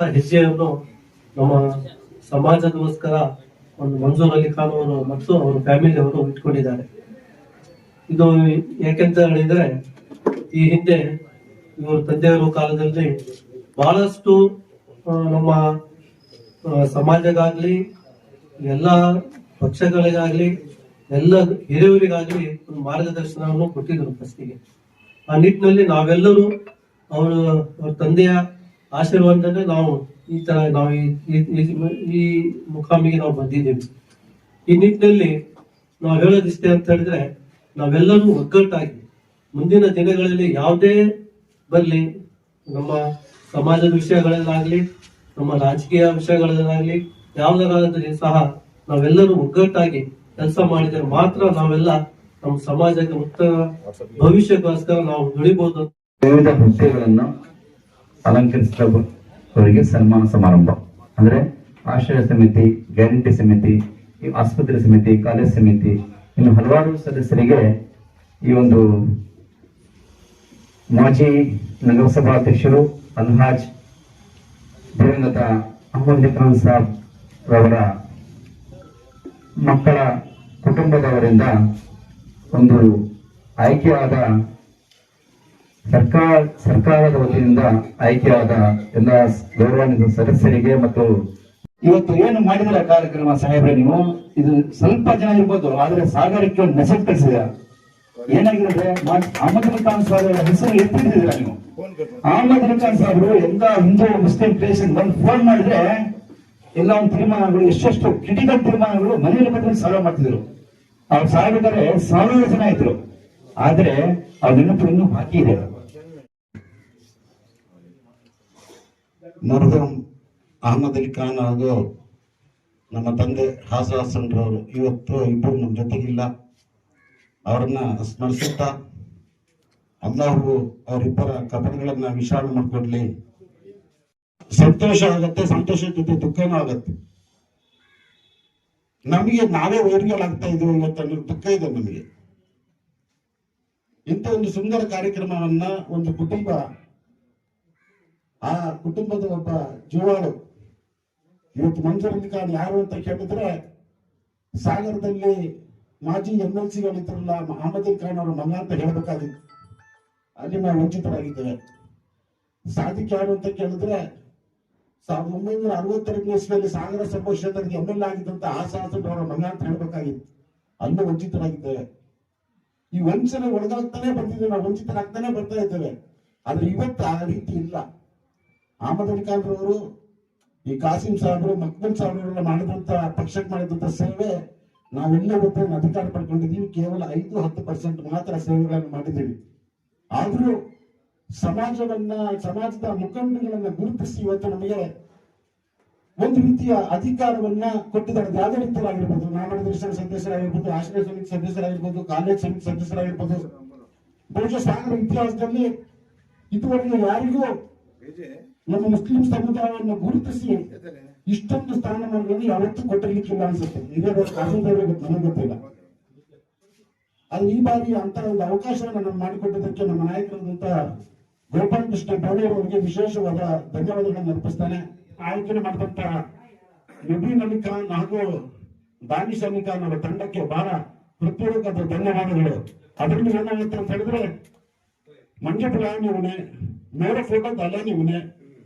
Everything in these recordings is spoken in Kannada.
ಹೆಜ್ಜೆಯನ್ನು ನಮ್ಮ ಸಮಾಜದಗೋಸ್ಕರ ಒಂದು ಮಂಜೂರಲ್ಲಿ ಅವರು ಮತ್ತು ಅವರ ಫ್ಯಾಮಿಲಿ ಅವರು ಇಟ್ಕೊಂಡಿದ್ದಾರೆ. ಇದು ಯಾಕೆಂತ ಹೇಳಿದ್ರೆ, ಈ ಹಿಂದೆ ಇವರು ತಂದೆಯವರ ಕಾಲದಲ್ಲಿ ಬಹಳಷ್ಟು ನಮ್ಮ ಸಮಾಜಗಾಗ್ಲಿ, ಎಲ್ಲ ಪಕ್ಷಗಳಿಗಾಗ್ಲಿ, ಎಲ್ಲ ಹಿರಿಯವರಿಗಾಗ್ಲಿ ಒಂದು ಮಾರ್ಗದರ್ಶನವನ್ನು ಕೊಟ್ಟಿದ್ರು ಫಸ್ಟಿಗೆ. ಆ ನಿಟ್ಟಿನಲ್ಲಿ ನಾವೆಲ್ಲರೂ ಅವ್ರ ತಂದೆಯ ಆಶೀರ್ವಾದದಲ್ಲಿ ನಾವು ಈ ತರ ನಾವು ಈ- ಮುಖಾಮಿಗೆ ನಾವು ಬಂದಿದ್ದೇವೆ. ಈ ನಿಟ್ಟಿನಲ್ಲಿ ನಾವು ಹೇಳೋದಿಷ್ಟೇ ಅಂತ ಹೇಳಿದ್ರೆ ನಾವೆಲ್ಲರೂ ಒಗ್ಗಟ್ಟಾಗಿ ಮುಂದಿನ ದಿನಗಳಲ್ಲಿ ಯಾವುದೇ ಬರಲಿ, ನಮ್ಮ ಸಮಾಜದ ವಿಷಯಗಳಲ್ಲಾಗ್ಲಿ, ನಮ್ಮ ರಾಜಕೀಯ ವಿಷಯಗಳಲ್ಲಾಗ್ಲಿ ಯಾವ್ದಾದ್ರೂ ಸಹ ನಾವೆಲ್ಲರೂ ಒಗ್ಗಟ್ಟಾಗಿ ಕೆಲಸ ಮಾಡಿದರೆ ಮಾತ್ರ ನಾವೆಲ್ಲ ನಮ್ಮ ಸಮಾಜಕ್ಕೆ ಉತ್ತಮ ಭವಿಷ್ಯಕ್ಕೋಸ್ಕರ ನಾವು ದುಡಿಬಹುದು ವಿವಿಧ ಹುದ್ದೆಗಳನ್ನು ಅಲಂಕರಿಸಿದವರಿಗೆ ಸನ್ಮಾನ ಸಮಾರಂಭ. ಅಂದ್ರೆ ಆಶ್ರಯ ಸಮಿತಿ, ಗ್ಯಾರಂಟಿ ಸಮಿತಿ ಆಸ್ಪತ್ರೆ ಸಮಿತಿ, ಕಾಲೇಜ್ ಸಮಿತಿ, ಇನ್ನು ಹಲವಾರು ಸದಸ್ಯರಿಗೆ ಈ ಒಂದು ಮಾಜಿ ನಗರಸಭಾ ಅಧ್ಯಕ್ಷರು ಅಲ್ಹಾಜ್ ದಿವಂಗತ ಅಹಮದ್ ಸಾಬ್ ರವರ ಮಕ್ಕಳ ಕುಟುಂಬದವರಿಂದ ಒಂದು ಆಯ್ಕೆಯಾದ ಸರ್ಕಾರ, ಸರ್ಕಾರದ ವತಿಯಿಂದ ಆಯ್ಕೆಯಾದ ಎಲ್ಲ ಗೌರವಾನ್ವಿತ ಸದಸ್ಯರಿಗೆ ಮತ್ತು ಇವತ್ತು ಏನು ಮಾಡಿದಿರ ಕಾರ್ಯಕ್ರಮ ಸಾಹೇಬ್ರೆ ನೀವು? ಇದು ಸ್ವಲ್ಪ ಜನ ಇರ್ಬೋದು, ಆದ್ರೆ ಸಾಗರಕ್ಕೆ ಒಂದು ಮೆಸೇಜ್ ಕಳಿಸಿದ ಏನಾಗಿದೆ ಅಹಮದ್ ಖಾನ್ ಹೆಸರು ಎತ್ತಿದ್ದೀರಾ ನೀವು? ಅಹಮದ್ ಖಾನ್ ಸಾಹೇಬರು ಎಲ್ಲ ಹಿಂದೂ ಮುಸ್ಲಿಂ ಪೇಷಂಟ್ ಬಂದು ಫೋನ್ ಮಾಡಿದ್ರೆ ಎಲ್ಲ ಒಂದು ತೀರ್ಮಾನಗಳು, ಎಷ್ಟೆಷ್ಟು ಕ್ರಿಟಿಕಲ್ ತೀರ್ಮಾನಗಳು ಮನೆಯಲ್ಲಿ ಬಂದು ಸಾಲ್ವ್ ಮಾಡ್ತಿದ್ರು. ಅವ್ರು ಸಾಯ್ಬೇಕಾದ್ರೆ ಸಾವಿರ ಜನ ಇದ್ರು. ಆದ್ರೆ ಅವ್ರ ನೆನಪು ಇನ್ನೂ ಬಾಕಿ ಇದೆ. ಮರುಗಂ ಅಹಮದ್ ಅಲಿ ಖಾನ್ ಹಾಗೂ ನಮ್ಮ ತಂದೆ ಹಾಸ ಹಾಸನ್ರವರು ಇವತ್ತು ಇಬ್ಬರು ನಮ್ಮ ಜೊತೆಗಿಲ್ಲ. ಅವರನ್ನ ಸ್ಮರಿಸುತ್ತಾ ಅಲ್ಲಾಹು ಅವರಿಬ್ಬರ ಕಪಟಗಳನ್ನ ವಿಶಾಲ ಮಾಡಿಕೊಡ್ಲಿ. ಸಂತೋಷ ಆಗತ್ತೆ ಸಂತೋಷದ ಜೊತೆ ದುಃಖನೂ ಆಗತ್ತೆ. ನಮಗೆ ನಾವೇ ವೈರಿಗಳಾಗ್ತಾ ಇದೀವಿ ಇವತ್ತು ಅನ್ನೋ ದುಃಖ ಇದೆ ನಮಗೆ. ಇಂಥ ಒಂದು ಸುಂದರ ಕಾರ್ಯಕ್ರಮವನ್ನ ಒಂದು ಕುಟುಂಬ ಆ ಕುಟುಂಬದ ಒಬ್ಬ ಜೀವಾಳು ಇವತ್ತು ಮಂಜೂರ್ ಅಲಿ ಯಾರು ಅಂತ ಕೇಳಿದ್ರೆ ಸಾಗರದಲ್ಲಿ ಮಾಜಿ ಎಂ ಎಲ್ ಸಿಗಳಿದ್ರಲ್ಲ ಅಹಮದ್ ಖಾನ್ ಅವರ ಮಗ ಅಂತ ಹೇಳ್ಬೇಕಾಗಿತ್ತು. ಅಲ್ಲಿ ನಾವು ವಂಚಿತರಾಗಿದ್ದೇವೆ. ಸಾಧಿಕ್ ಯಾರು ಅಂತ ಕೇಳಿದ್ರೆ ಸಾವಿರದ ಒಂಬೈನೂರ ಅರವತ್ತೆರಡನೇ ಇಸ್ವಿಯಲ್ಲಿ ಸಾಗರ ಸಭಾ ಕ್ಷೇತ್ರದ ಎಂ ಎಲ್ ಆಗಿದ್ದಂತ ಆಸಾಸನ್ ಅವರ ಮಗ ಅಂತ ಹೇಳ್ಬೇಕಾಗಿತ್ತು. ಅಲ್ಲಿ ವಂಚಿತರಾಗಿದ್ದೇವೆ. ಈ ವಂಚನೆ ಒಳಗಾಗ್ತಾನೆ ಬಂದಿದ್ದೇವೆ ನಾವು ವಂಚಿತರಾಗ್ತಾನೆ ಬರ್ತಾ ಇದ್ದೇವೆ. ಆದ್ರೆ ಇವತ್ತು ಆ ರೀತಿ ಇಲ್ಲ. ಅಹಮದ್ ಅಲಿ ಈ ಕಾಸಿಂ ಸಾಹೇಬರು, ಮಕ್ಬೂಲ್ ಸಾಹೇಬರೆಲ್ಲ ಮಾಡಿದಂತ, ಪಕ್ಷಕ್ಕೆ ಮಾಡಿದಂತ ಸೇವೆ ನಾವೆಲ್ಲ ಇವತ್ತು ಅಧಿಕಾರ ಪಡ್ಕೊಂಡಿದ್ದೀವಿ. ಕೇವಲ ಐದು, ಹತ್ತು ಪರ್ಸೆಂಟ್ ಮಾತ್ರ ಸೇವೆಗಳನ್ನು ಮಾಡಿದ್ದೀವಿ. ಆದ್ರೂ ಸಮಾಜವನ್ನ, ಸಮಾಜದ ಮುಖಂಡಗಳನ್ನ ಗುರುತಿಸಿ ಇವತ್ತು ನಮಗೆ ಒಂದು ರೀತಿಯ ಅಧಿಕಾರವನ್ನ ಕೊಟ್ಟಿದ್ದಾರೆ. ಯಾವುದೇ ರೀತಿಯಾಗಿರ್ಬೋದು ನಾಮನಿರ್ದೇಶನ ಸದಸ್ಯರಾಗಿರ್ಬೋದು, ಆಶ್ರಯ ಸಮಿತಿ ಸದಸ್ಯರಾಗಿರ್ಬೋದು, ಕಾಲೇಜ್ ಸಮಿತಿ ಸದಸ್ಯರಾಗಿರ್ಬೋದು ಬಹುಶಃ ಸಾಗರ ಇತಿಹಾಸದಲ್ಲಿ ಇದುವರೆಗೆ ಯಾರಿಗೂ ನಮ್ಮ ಮುಸ್ಲಿಂ ಸಮುದಾಯವನ್ನು ಗುರುತಿಸಿ ಇಷ್ಟೊಂದು ಸ್ಥಾನಮಾನಗಳನ್ನು ಯಾವತ್ತೂ ಕೊಟ್ಟಿರ್ಲಿಕ್ಕಿಲ್ಲ ಅನ್ಸುತ್ತೆ. ಇವಾಗ ಕಾಸಂದವ್ರಿಗೆ ನನಗೆ ಗೊತ್ತಿಲ್ಲ. ಅಲ್ಲಿ ಈ ಬಾರಿ ಅಂತ ಒಂದು ಅವಕಾಶವನ್ನು ನಮ್ಗೆ ಮಾಡಿಕೊಟ್ಟಿದ್ದಕ್ಕೆ ನಮ್ಮ ನಾಯಕರಾದಂತ ಗೋಪಾಲ್ ಕೃಷ್ಣ ಬೌಡೂರ್ ಅವರಿಗೆ ವಿಶೇಷವಾದ ಧನ್ಯವಾದಗಳನ್ನು ಅರ್ಪಿಸ್ತಾನೆ. ಆಯ್ಕೆ ಮಾಡಿದಂತ ನಬೀನ್ ಅಲಿ ಖಾನ್ ಹಾಗೂ ದಾನಿಶ್ ಅಲಿ ಖಾನ್ ಅವರ ತಂಡಕ್ಕೆ ಬಹಳ ಹೃತ್ಪೂರ್ವಕದ ಧನ್ಯವಾದಗಳು. ಅದರಲ್ಲಿ ಏನಾಗುತ್ತೆ ಅಂತ ಹೇಳಿದ್ರೆ ಮಂಜು ಪುಲಾನಿ ಇವನೇ ಮೇರ ಫೋಟೋ ದಲಾನಿ ಇವನೇ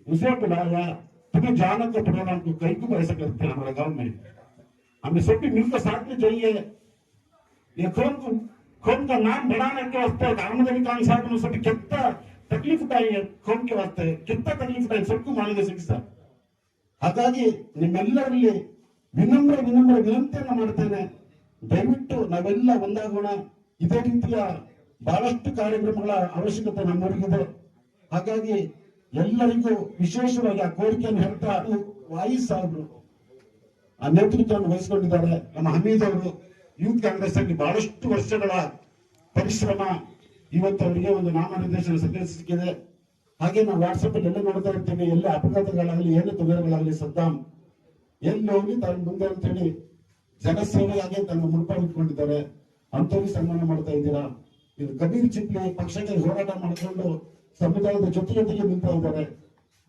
उसे बुलाया तुम्हें जाना तो पड़ेगा हमको कहीं को ऐसा करते हैं हमारे गांव में हमें सब भी मिलकर साथ में जाइए ये कौन को कौन का नाम बढ़ाने के वास्ते अहमद अली खान साहब ने सब कितना तकलीफ उठाई है कौन के वास्ते कितना तकलीफ उठाई सबको मालिक ಸಿಕ್ಕಿಸ ಹಾಗಾಗಿ ನಿಮ್ಮೆಲ್ಲರಲ್ಲಿ ವಿನಮ್ರ ವಿನಮ್ರ ವಿನಂತಿಯನ್ನ ಮಾಡ್ತೇನೆ ದಯವಿಟ್ಟು ನಾವೆಲ್ಲ ಒಂದಾಗೋಣ ಇದೇ ರೀತಿಯ ಬಹಳಷ್ಟು ಕಾರ್ಯಕ್ರಮಗಳ ಅವಶ್ಯಕತೆ ನಮ್ಮವರಿಗಿದೆ ಹಾಗಾಗಿ ಎಲ್ಲರಿಗೂ ವಿಶೇಷವಾಗಿ ಆ ಕೋರಿಕೆಯನ್ನು ಹೇಳ್ತಾ ವಾಯಿಸ್ ಅವರು. ಆ ನೇತೃತ್ವವನ್ನು ವಹಿಸಿಕೊಂಡಿದ್ದಾರೆ ನಮ್ಮ ಹಮೀದ್ ಅವರು. ಯೂತ್ ಕಾಂಗ್ರೆಸ್ ಅಲ್ಲಿ ಬಹಳಷ್ಟು ವರ್ಷಗಳ ಪರಿಶ್ರಮ ಇವತ್ತು ಅವರಿಗೆ ಒಂದು ನಾಮನಿರ್ದೇಶನ ಸದಸ್ಯ ಸಿಕ್ಕಿದೆ ಹಾಗೆ ನಾವು ವಾಟ್ಸಪ್ ಅಲ್ಲಿ ಎಲ್ಲ ನೋಡ್ತಾ ಇರ್ತೀವಿ. ಎಲ್ಲ ಅಪಘಾತಗಳಾಗಲಿ, ಏನು ತೊಂದರೆಗಳಾಗಲಿ ಸದ್ದಾಂ ಎಲ್ಲಿ ಹೋಗಿ ತಾನು ಮುಂದೆ ಅಂತ ಹೇಳಿ ಜನಸೇವೆಯಾಗಿ ತನ್ನ ಮುಡುಪಾಗಿ ಇಟ್ಕೊಂಡಿದ್ದಾರೆ ಅಂತವ್ರಿಗೆ ಸನ್ಮಾನ ಮಾಡ್ತಾ ಇದ್ದೀರಾ? ಇದು ಕಬೀರ್ ಚಿಪ್ಲಿ. ಪಕ್ಷಕ್ಕೆ ಹೋರಾಟ ಮಾಡಿಕೊಂಡು ಸಮುದಾಯದ ಜೊತೆ ಜೊತೆಗೆ ನಿಂತಾ ಇದ್ದಾರೆ.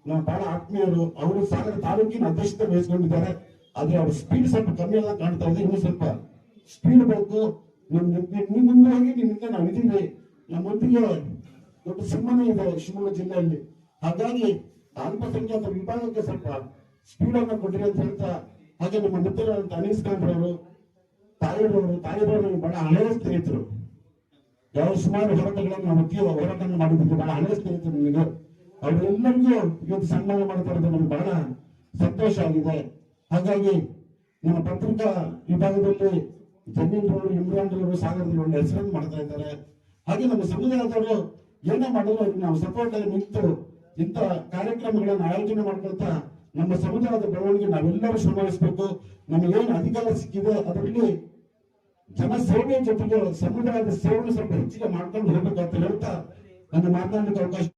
ನಮ್ಮ ಬಹಳ ಆತ್ಮೀಯರು, ಅವರು ಸಾಗರ ತಾಲೂಕಿನ ಅಧ್ಯಕ್ಷತೆ ವಹಿಸ್ಕೊಂಡಿದ್ದಾರೆ. ಆದ್ರೆ ಅವ್ರ ಸ್ಪೀಡ್ ಸ್ವಲ್ಪ ಕಮ್ಮಿ ಎಲ್ಲ ಕಾಣ್ತಾ ಇದೆ, ಇನ್ನು ಸ್ವಲ್ಪ ಸ್ಪೀಡ್ ಬೇಕು. ಮುಂದೆ ಹೋಗಿ ನಿಮ್ಮಿಂದ ನಾವು ಇದೀವಿ ನಮ್ಮೊಂದಿಗೆ ದೊಡ್ಡ ಸಿಂಹನೇ ಇದೆ ಶಿವಮೊಗ್ಗ ಜಿಲ್ಲೆಯಲ್ಲಿ. ಹಾಗಾಗಿ ಅಲ್ಪಸಂಖ್ಯಾತ ವಿಭಾಗಕ್ಕೆ ಸ್ವಲ್ಪ ಸ್ಪೀಡ್ ಅನ್ನ ಕೊಡ್ರಿ ಅಂತ ಹೇಳ್ತಾ, ಹಾಗೆ ನಮ್ಮ ಮಿತ್ರರಾದಂತ ಅನೀಸ್ ಖಾನ್ ಅವರು ತಾಯಿರವರು ತಾಯಿರವರು ಬಹಳ ಹಳೆಯ ಸ್ನೇಹಿತರು. ಯಾವ ಸುಮಾರು ಹೋರಾಟಗಳನ್ನು ಒಟ್ಟಿಗೆ ಹೋರಾಟವನ್ನು ಮಾಡಿದ್ದೀವಿ. ಬಹಳ ಹಳೆ ಸ್ನೇಹಿತರು ನಿಮಗೆ. ಅವರೆಲ್ಲರಿಗೂ ಇವತ್ತು ಸನ್ಮಾನ ಮಾಡ್ತಾ ನಮ್ಗೆ ಬಹಳ ಸಂತೋಷ ಆಗಿದೆ. ಹಾಗಾಗಿ ನಮ್ಮ ಪತ್ರಿಕಾ ವಿಭಾಗದಲ್ಲಿ ಜಮೀನ್ ಇಮ್ರಾನ್ರವರು ಇಮ್ರಾನ್ ರವರು ಸಾಗರದಲ್ಲಿ ಒಳ್ಳೆ ಹೆಸರನ್ನು ಮಾಡ್ತಾ ಇದ್ದಾರೆ. ಹಾಗೆ ನಮ್ಮ ಸಮುದಾಯದವರು ಏನೇ ಮಾಡಿದ್ರು ನಾವು ಸಪೋರ್ಟ್ ಆಗಿ ನಿಂತು ಇಂಥ ಕಾರ್ಯಕ್ರಮಗಳನ್ನು ಆಯೋಜನೆ ಮಾಡ್ಕೊಳ್ತಾ ನಮ್ಮ ಸಮುದಾಯದ ಬೆಳವಣಿಗೆ ನಾವೆಲ್ಲರೂ ಶ್ರಮಿಸಬೇಕು ನಮಗೇನು ಅಧಿಕಾರ ಸಿಕ್ಕಿದೆ ಅದರಲ್ಲಿ ಜನ ಸೇವೆ ಜೊತೆಗೆ ಸಮುದಾಯದ ಸೇವೆ ಸ್ವಲ್ಪ ಹೆಚ್ಚಿಗೆ ಮಾಡ್ಕೊಂಡು ಹೋಗ್ಬೇಕಂತ ಹೇಳ್ತಾ ನನ್ನ ಮಾತನಾಡಲಿಕ್ಕೆ ಅವಕಾಶ